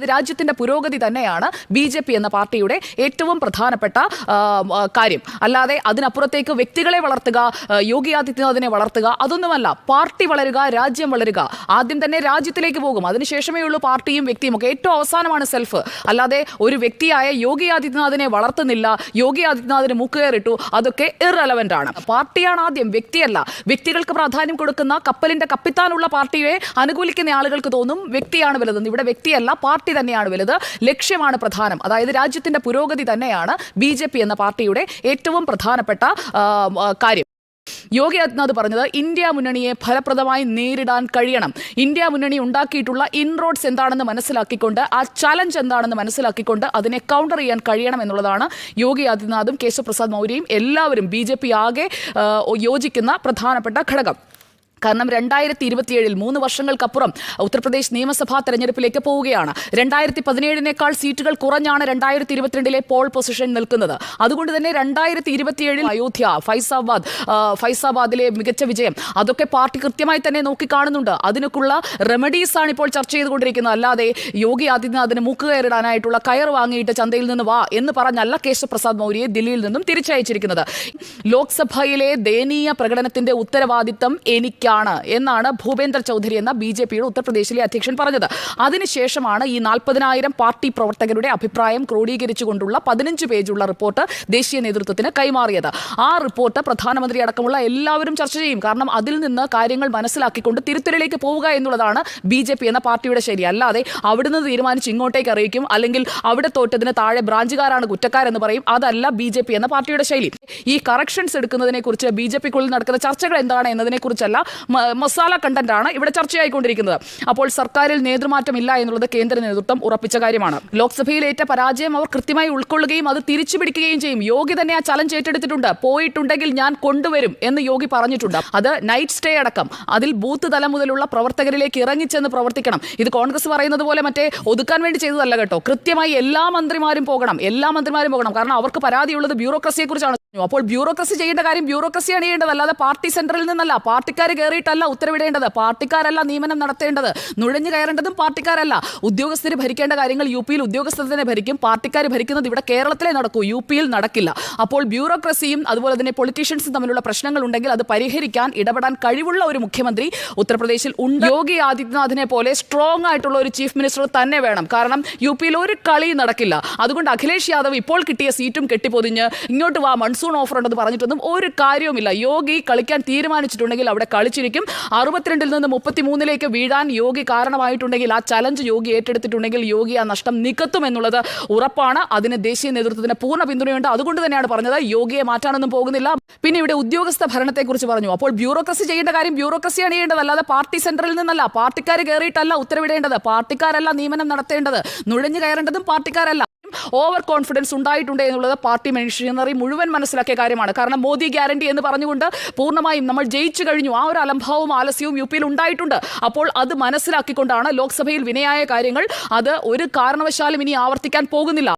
ഇത് രാജ്യത്തിന്റെ പുരോഗതി തന്നെയാണ് ബി ജെ പി എന്ന പാർട്ടിയുടെ ഏറ്റവും പ്രധാനപ്പെട്ട കാര്യം. അല്ലാതെ അതിനപ്പുറത്തേക്ക് വ്യക്തികളെ വളർത്തുക യോഗി ആദിത്യനാഥിനെ വളർത്തുക അതൊന്നുമല്ല. പാർട്ടി വളരുക രാജ്യം വളരുക. ആദ്യം തന്നെ രാജ്യത്തിലേക്ക് പോകും. അതിനുശേഷമേ ഉള്ളൂ പാർട്ടിയും വ്യക്തിയും ഒക്കെ. ഏറ്റവും അവസാനമാണ് സെൽഫ്. അല്ലാതെ ഒരു വ്യക്തിയായ യോഗി ആദിത്യനാഥിനെ വളർത്തുന്നില്ല യോഗി ആദിത്യനാഥിന് മുക്കുകയറിട്ടു അതൊക്കെ ഇറലവന്റ് ആണ്. പാർട്ടിയാണ് ആദ്യം വ്യക്തിയല്ല. വ്യക്തികൾക്ക് പ്രാധാന്യം കൊടുക്കുന്ന കപ്പലിന്റെ കപ്പിത്താനുള്ള പാർട്ടിയെ അനുകൂലിക്കുന്ന ആളുകൾക്ക് തോന്നും വ്യക്തിയാണ് വലുതെന്ന്. ഇവിടെ വ്യക്തിയല്ല പാർട്ടി തന്നെയാണ് വലുത്. ലക്ഷ്യമാണ് പ്രധാനം. അതായത് രാജ്യത്തിന്റെ പുരോഗതി തന്നെയാണ് ബി എന്ന പാർട്ടിയുടെ ഏറ്റവും പ്രധാനപ്പെട്ട കാര്യം. യോഗി ആദിത്യനാഥ് പറഞ്ഞത് ഇന്ത്യ മുന്നണിയെ ഫലപ്രദമായി നേരിടാൻ കഴിയണം. ഇന്ത്യ മുന്നണി ഉണ്ടാക്കിയിട്ടുള്ള ഇൻറോഡ്സ് എന്താണെന്ന് മനസ്സിലാക്കിക്കൊണ്ട് ആ ചലഞ്ച് എന്താണെന്ന് മനസ്സിലാക്കിക്കൊണ്ട് അതിനെ കൗണ്ടർ ചെയ്യാൻ കഴിയണം എന്നുള്ളതാണ് യോഗി ആദിത്യനാഥും കേശവപ്രസാദ് മൗര്യയും എല്ലാവരും ബി ആകെ യോജിക്കുന്ന പ്രധാനപ്പെട്ട ഘടകം. കാരണം രണ്ടായിരത്തി ഇരുപത്തിയേഴിൽ മൂന്ന് വർഷങ്ങൾക്കപ്പുറം ഉത്തർപ്രദേശ് നിയമസഭാ തെരഞ്ഞെടുപ്പിലേക്ക് പോവുകയാണ്. രണ്ടായിരത്തി പതിനേഴിനേക്കാൾ സീറ്റുകൾ കുറഞ്ഞാണ് രണ്ടായിരത്തി ഇരുപത്തിരണ്ടിലെ പോൾ പൊസിഷൻ നിൽക്കുന്നത്. അതുകൊണ്ട് തന്നെ രണ്ടായിരത്തി ഇരുപത്തിയേഴിൽ അയോധ്യ ഫൈസാബാദ് ഫൈസാബാദിലെ മികച്ച വിജയം അതൊക്കെ പാർട്ടി കൃത്യമായി തന്നെ നോക്കിക്കാണുന്നുണ്ട്. അതിനൊക്കെയുള്ള റെമഡീസ് ആണ് ഇപ്പോൾ ചർച്ച ചെയ്തുകൊണ്ടിരിക്കുന്നത്. അല്ലാതെ യോഗി ആദിത്യനാഥിന് മൂക്ക് കയറിടാനായിട്ടുള്ള കയർ വാങ്ങിയിട്ട് ചന്തയിൽ നിന്ന് വാ എന്ന് പറഞ്ഞല്ല കേശവപ്രസാദ് മൗര്യയെ ദില്ലിയിൽ നിന്നും തിരിച്ചയച്ചിരിക്കുന്നത്. ലോക്സഭയിലെ ദയനീയ പ്രകടനത്തിന്റെ ഉത്തരവാദിത്തം എനിക്കാണ് എന്നാണ് ഭൂപേന്ദ്ര ചൗധരി എന്ന ബി ജെ പിയുടെ ഉത്തർപ്രദേശിലെ അധ്യക്ഷൻ പറഞ്ഞത്. അതിനുശേഷമാണ് ഈ നാൽപ്പതിനായിരം പാർട്ടി പ്രവർത്തകരുടെ അഭിപ്രായം ക്രോഡീകരിച്ചുകൊണ്ടുള്ള പതിനഞ്ച് പേജുള്ള റിപ്പോർട്ട് ദേശീയ നേതൃത്വത്തിന് കൈമാറിയത്. ആ റിപ്പോർട്ട് പ്രധാനമന്ത്രി അടക്കമുള്ള എല്ലാവരും ചർച്ച ചെയ്യും. കാരണം അതിൽ നിന്ന് കാര്യങ്ങൾ മനസ്സിലാക്കിക്കൊണ്ട് തിരുത്തലിലേക്ക് പോവുക എന്നുള്ളതാണ് ബി ജെ പി എന്ന പാർട്ടിയുടെ ശരി. അല്ലാതെ അവിടുന്ന് തീരുമാനിച്ച് ഇങ്ങോട്ടേക്ക് അറിയിക്കും. അല്ലെങ്കിൽ അവിടെ തോറ്റതിന് താഴെ ബ്രാഞ്ചുകാരാണ് കുറ്റക്കാരെന്ന് പറയും. അതല്ല ബി ജെ പി എന്ന പാർട്ടിയുടെ ശൈലി. ഈ കറക്ഷൻസ് എടുക്കുന്നതിനെക്കുറിച്ച് ബി ജെ പിക്കുള്ളിൽ നടക്കുന്ന ചർച്ചകൾ എന്താണ് എന്നതിനെ കുറിച്ചല്ല മസാല കണ്ടന്റ് ആണ് ഇവിടെ ചർച്ചയായിക്കൊണ്ടിരിക്കുന്നത്. അപ്പോൾ സർക്കാരിൽ നേതൃമാറ്റം ഇല്ല എന്നുള്ളത് കേന്ദ്ര നേതൃത്വം ഉറപ്പിച്ച കാര്യമാണ്. ലോക്സഭയിലേറ്റ പരാജയം അവർ കൃത്യമായി ഉൾക്കൊള്ളുകയും അത് തിരിച്ചു പിടിക്കുകയും ചെയ്യും. യോഗി തന്നെ ആ ചലഞ്ച് ഏറ്റെടുത്തിട്ടുണ്ട്. പോയിട്ടുണ്ടെങ്കിൽ ഞാൻ കൊണ്ടുവരും എന്ന് യോഗി പറഞ്ഞിട്ടുണ്ട്. അത് നൈറ്റ് സ്റ്റേ അടക്കം. അതിൽ ബൂത്ത് തലം മുതലുള്ള പ്രവർത്തകരിലേക്ക് ഇറങ്ങിച്ചെന്ന് പ്രവർത്തിക്കണം. ഇത് കോൺഗ്രസ് പറയുന്നത് പോലെ മറ്റേ ഒതുക്കാൻ വേണ്ടി ചെയ്തതല്ല കേട്ടോ. കൃത്യമായി എല്ലാ മന്ത്രിമാരും പോകണം. എല്ലാ മന്ത്രിമാരും പോകണം. കാരണം അവർക്ക് പരാതിയുള്ളത് ബ്യൂറോക്രസിയെ കുറിച്ചാണ് അപ്പോൾ ബ്യൂറോക്രസി ചെയ്യേണ്ട കാര്യം ബ്യൂറോക്രസിയാണ് ചെയ്യേണ്ടത്. അല്ലാതെ പാർട്ടി സെന്ററിൽ നിന്നല്ല പാർട്ടിക്കാർ കയറിയിട്ടല്ല ഉത്തരവിടേണ്ടത്. പാർട്ടിക്കാരല്ല നിയമനം നടത്തേണ്ടത്. നുഴഞ്ഞു കയറേണ്ടതും പാർട്ടിക്കാരല്ല. ഉദ്യോഗസ്ഥർ ഭരിക്കേണ്ട കാര്യങ്ങൾ യു പിയിൽ ഉദ്യോഗസ്ഥർ തന്നെ ഭരിക്കും. പാർട്ടിക്കാർ ഭരിക്കുന്നത് ഇവിടെ കേരളത്തിലെ നടക്കൂ. യു പിയിൽ നടക്കില്ല. അപ്പോൾ ബ്യൂറോക്രസിയും അതുപോലെ തന്നെ പൊളിറ്റീഷ്യൻസും തമ്മിലുള്ള പ്രശ്നങ്ങൾ ഉണ്ടെങ്കിൽ അത് പരിഹരിക്കാൻ ഇടപെടാൻ കഴിവുള്ള ഒരു മുഖ്യമന്ത്രി ഉത്തർപ്രദേശിൽ ഉണ്ട്. യോഗി ആദിത്യനാഥിനെ പോലെ സ്ട്രോങ് ആയിട്ടുള്ള ഒരു ചീഫ് മിനിസ്റ്റർ തന്നെ വേണം. കാരണം യു പിയിൽ ഒരു കളി നടക്കില്ല. അതുകൊണ്ട് അഖിലേഷ് യാദവ് ഇപ്പോൾ കിട്ടിയ സീറ്റും കെട്ടിപ്പൊതിഞ്ഞ് ഇങ്ങോട്ട് വാ മൺസൂൺ ഓഫർ ഉണ്ടെന്ന് പറഞ്ഞിട്ടൊന്നും ഒരു കാര്യവുമില്ല. യോഗി കളിക്കാൻ തീരുമാനിച്ചിട്ടുണ്ടെങ്കിൽ അവിടെ കളിച്ചിരിക്കും. അറുപത്തിരണ്ടിൽ നിന്ന് മുപ്പത്തിമൂന്നിലേക്ക് വീഴാൻ യോഗി കാരണമായിട്ടുണ്ടെങ്കിൽ ആ ചലഞ്ച് യോഗി ഏറ്റെടുത്തിട്ടുണ്ടെങ്കിൽ യോഗി ആ നഷ്ടം നികത്തും എന്നുള്ളത് ഉറപ്പാണ്. അതിന് ദേശീയ നേതൃത്വത്തിന് പൂർണ പിന്തുണയുണ്ട്. അതുകൊണ്ട് തന്നെയാണ് പറഞ്ഞത്. യോഗിയെ മാറ്റാനൊന്നും പോകുന്നില്ല. പിന്നെ ഇവിടെ ഉദ്യോഗസ്ഥ ഭരണത്തെക്കുറിച്ച് പറഞ്ഞു. അപ്പോൾ ബ്യൂറോക്രസി ചെയ്യേണ്ട കാര്യം ബ്യൂറോക്രസിയാണ് ചെയ്യേണ്ടത് പാർട്ടി സെന്ററിൽ നിന്നല്ല പാർട്ടിക്കാർ കയറിയിട്ടല്ല ഉത്തരവിടേണ്ടത്. പാർട്ടിക്കാരല്ല നിയമനം നടത്തേണ്ടത്. നുഴഞ്ഞു കയറേണ്ടതും പാർട്ടിക്കാരല്ല. ഓവർ കോൺഫിഡൻസ് ഉണ്ടായിട്ടുണ്ട് എന്നുള്ളത് പാർട്ടി മെഷീനറി മുഴുവൻ മനസ്സിലാക്കിയ കാര്യമാണ്. കാരണം മോദി ഗ്യാരണ്ടി എന്ന് പറഞ്ഞുകൊണ്ട് പൂർണമായും നമ്മൾ ജയിച്ചു കഴിഞ്ഞു. ആ ഒരു അലംഭാവവും ആലസ്യവും യു പിയിൽ ഉണ്ടായിട്ടുണ്ട്. അപ്പോൾ അത് മനസ്സിലാക്കിക്കൊണ്ടാണ് ലോക്സഭയിൽ വിനയായ കാര്യങ്ങൾ. അത് ഒരു കാരണവശാലും ഇനി ആവർത്തിക്കാൻ പോകുന്നില്ല.